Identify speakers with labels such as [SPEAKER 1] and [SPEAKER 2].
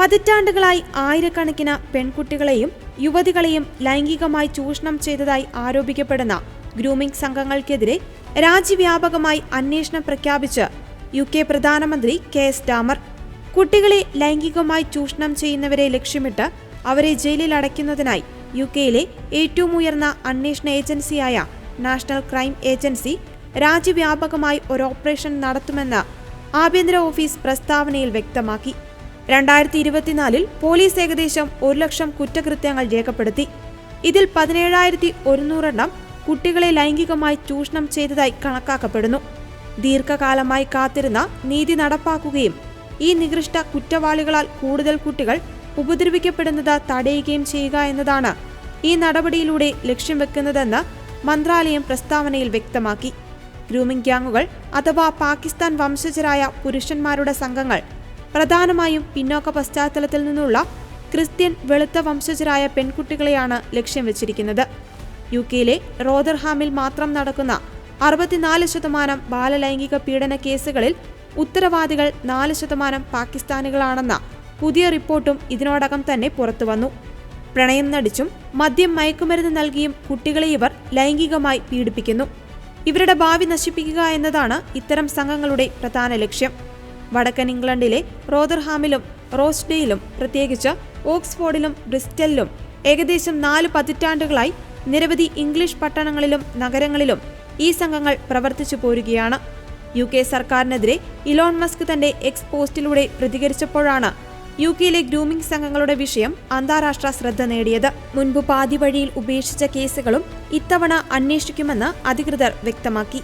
[SPEAKER 1] പതിറ്റാണ്ടുകളായി ആയിരക്കണക്കിന് പെൺകുട്ടികളെയും യുവതികളെയും ലൈംഗികമായി ചൂഷണം ചെയ്തതായി ആരോപിക്കപ്പെടുന്ന ഗ്രൂമിംഗ് സംഘങ്ങൾക്കെതിരെ രാജ്യവ്യാപകമായി അന്വേഷണം പ്രഖ്യാപിച്ച് യു കെ പ്രധാനമന്ത്രി കെ എസ് ഡാമർ കുട്ടികളെ ലൈംഗികമായി ചൂഷണം ചെയ്യുന്നവരെ ലക്ഷ്യമിട്ട് അവരെ ജയിലിൽ അടയ്ക്കുന്നതിനായി യു കെയിലെ ഏറ്റവും ഉയർന്ന അന്വേഷണ ഏജൻസിയായ നാഷണൽ ക്രൈം ഏജൻസി രാജ്യവ്യാപകമായി ഒരു ഓപ്പറേഷൻ നടത്തുമെന്ന് ആഭ്യന്തര ഓഫീസ് പ്രസ്താവനയിൽ വ്യക്തമാക്കി. രണ്ടായിരത്തി ഇരുപത്തിനാലിൽ പോലീസ് ഏകദേശം ഒരു ലക്ഷം കുറ്റകൃത്യങ്ങൾ രേഖപ്പെടുത്തി. ഇതിൽ പതിനേഴായിരത്തി ഒരുന്നൂറെണ്ണം കുട്ടികളെ ലൈംഗികമായി ചൂഷണം ചെയ്തതായി കണക്കാക്കപ്പെടുന്നു. ദീർഘകാലമായി കാത്തിരുന്ന നീതി നടപ്പാക്കുകയും ഈ നികൃഷ്ട കുറ്റവാളികളാൽ കൂടുതൽ കുട്ടികൾ ഉപദ്രവിക്കപ്പെടുന്നത് തടയുകയും ചെയ്യുക എന്നതാണ് ഈ നടപടിയിലൂടെ ലക്ഷ്യം വെക്കുന്നതെന്ന് മന്ത്രാലയം പ്രസ്താവനയിൽ വ്യക്തമാക്കി. ഗ്രൂമിംഗ് ഗ്യാങ്ങുകൾ അഥവാ പാകിസ്ഥാൻ വംശജരായ പുരുഷന്മാരുടെ സംഘങ്ങൾ പ്രധാനമായും പിന്നോക്ക പശ്ചാത്തലത്തിൽ നിന്നുള്ള ക്രിസ്ത്യൻ വെളുത്ത വംശജരായ പെൺകുട്ടികളെയാണ് ലക്ഷ്യം വെച്ചിരിക്കുന്നത്. യു കെയിലെ റോദർഹാമിൽ മാത്രം നടക്കുന്ന അറുപത്തിനാല് ശതമാനം ബാലലൈംഗിക പീഡന കേസുകളിൽ ഉത്തരവാദികൾ നാല് ശതമാനം പാകിസ്ഥാനികളാണെന്ന പുതിയ റിപ്പോർട്ടും ഇതിനോടകം തന്നെ പുറത്തുവന്നു. പ്രണയം നടിച്ചും മദ്യം മയക്കുമരുന്ന് നൽകിയും കുട്ടികളെ ഇവർ ലൈംഗികമായി പീഡിപ്പിക്കുന്നു. ഇവരുടെ ഭാവി നശിപ്പിക്കുക എന്നതാണ് ഇത്തരം സംഘങ്ങളുടെ പ്രധാന ലക്ഷ്യം. വടക്കൻ ഇംഗ്ലണ്ടിലെ റോദർഹാമിലും റോസ്ഡേയിലും പ്രത്യേകിച്ച് ഓക്സ്ഫോർഡിലും ബ്രിസ്റ്റലിലും ഏകദേശം നാല് പതിറ്റാണ്ടുകളായി നിരവധി ഇംഗ്ലീഷ് പട്ടണങ്ങളിലും നഗരങ്ങളിലും ഈ സംഘങ്ങൾ പ്രവർത്തിച്ചു പോരുകയാണ്. യു കെ സർക്കാരിനെതിരെ ഇലോൺ മസ്ക് തന്റെ എക്സ് പോസ്റ്റിലൂടെ പ്രതികരിച്ചപ്പോഴാണ് യു കെയിലെ ഗ്രൂമിംഗ് സംഘങ്ങളുടെ വിഷയം അന്താരാഷ്ട്ര ശ്രദ്ധ നേടിയത്. മുൻപ് പാതി വഴിയിൽ ഉപേക്ഷിച്ച കേസുകളും ഇത്തവണ അന്വേഷിക്കുമെന്ന് അധികൃതർ വ്യക്തമാക്കി.